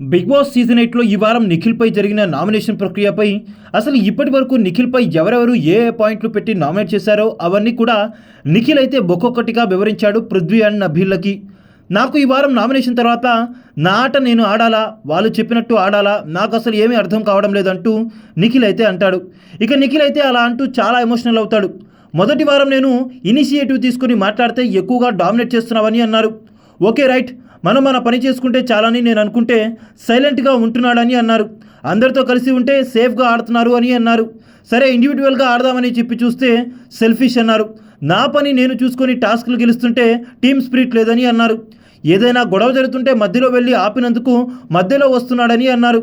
Big boss season ఎయిట్లో ఈ వారం నిఖిల్పై జరిగిన నామినేషన్ ప్రక్రియపై అసలు ఇప్పటి వరకు నిఖిల్పై ఎవరెవరు ఏ ఏ పాయింట్లు పెట్టి నామినేట్ చేశారో అవన్నీ కూడా నిఖిల్ అయితే ఒక్కొక్కటిగా వివరించాడు పృథ్వీ అండ్ నభీళ్ళకి నాకు ఈ వారం నామినేషన్ తర్వాత నా ఆట నేను ఆడాలా? వాళ్ళు చెప్పినట్టు ఆడాలా? నాకు అసలు ఏమీ అర్థం కావడం లేదంటూ నిఖిల్ అయితే అంటాడు. ఇక నిఖిల్ అయితే అలా అంటూ చాలా ఎమోషనల్ అవుతాడు. మొదటి వారం నేను ఇనిషియేటివ్ తీసుకుని మాట్లాడితే ఎక్కువగా డామినేట్ చేస్తున్నావని అన్నారు. Okay right. మనం మన పని చేసుకుంటే చాలని నేను అనుకుంటే సైలెంట్గా ఉంటున్నాడని అన్నారు. అందరితో కలిసి ఉంటే సేఫ్గా ఆడుతున్నారు అని అన్నారు. సరే ఇండివిజువల్గా ఆడదామని చెప్పి చూస్తే సెల్ఫిష్ అన్నారు. నా పని నేను చూసుకొని టాస్క్లు గెలుస్తుంటే టీమ్ స్పిరిట్ లేదని అన్నారు. ఏదైనా గొడవ జరుగుతుంటే మధ్యలో వెళ్ళి ఆపినందుకు మధ్యలో వస్తున్నాడని అన్నారు.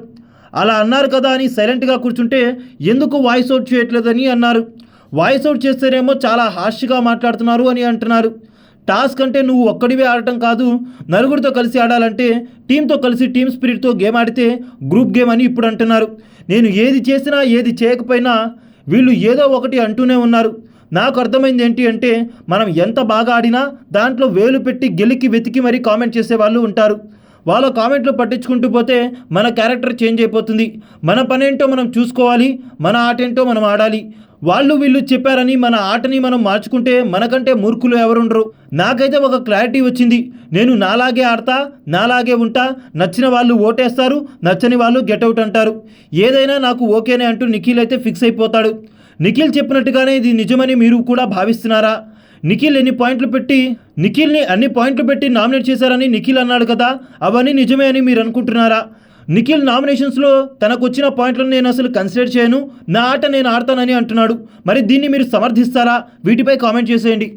అలా అన్నారు కదా అని సైలెంట్గా కూర్చుంటే ఎందుకు వాయిస్ అవుట్ చేయట్లేదని అన్నారు. వాయిస్ అవుట్ చేస్తేనేమో చాలా హాష్గా మాట్లాడుతున్నారు అని అంటున్నారు. టాస్క్ అంటే నువ్వు ఒక్కడివే ఆడటం కాదు నలుగురితో కలిసి ఆడాలంటే టీంతో కలిసి టీమ్ స్పిరిట్తో గేమ్ ఆడితే గ్రూప్ గేమ్ అని ఇప్పుడు అంటున్నారు. నేను ఏది చేసినా ఏది చేయకపోయినా వీళ్ళు ఏదో ఒకటి అంటూనే ఉన్నారు. నాకు అర్థమైంది ఏంటి అంటే మనం ఎంత బాగా ఆడినా దాంట్లో వేలు పెట్టి గెలికి వెతికి మరీ కామెంట్ చేసే వాళ్ళు ఉంటారు. వాళ్ళ కామెంట్లు పట్టించుకుంటూ పోతే మన క్యారెక్టర్ చేంజ్ అయిపోతుంది. మన పనేంటో మనం చూసుకోవాలి మన ఆట ఏంటో మనం ఆడాలి. వాళ్ళు వీళ్ళు చెప్పారని మన ఆటని మనం మార్చుకుంటే మనకంటే మూర్ఖులు ఎవరుండరు? నాకైతే ఒక క్లారిటీ వచ్చింది. నేను నాలాగే ఆడతా నాలాగే ఉంటా నచ్చిన వాళ్ళు ఓటేస్తారు నచ్చని వాళ్ళు గెట్అవుట్ అంటారు. ఏదైనా నాకు ఓకేనే అంటూ నిఖిల్ అయితే ఫిక్స్ అయిపోతాడు. నిఖిల్ చెప్పినట్టుగానే ఇది నిజమని మీరు కూడా భావిస్తున్నారా? నిఖిల్ ఎన్ని పాయింట్లు పెట్టి నిఖిల్ని అన్ని పాయింట్లు పెట్టి నామినేట్ చేశారని నిఖిల్ అన్నాడు కదా? అవన్నీ నిజమే అని మీరు అనుకుంటున్నారా? నిఖిల్ నామినేషన్స్లో తనకు వచ్చిన పాయింట్లను నేను అసలు కన్సిడర్ చేయను. నా ఆట నేను ఆడతానని అంటున్నాడు. మరి దీన్ని మీరు సమర్థిస్తారా? వీటిపై కామెంట్ చేసేయండి.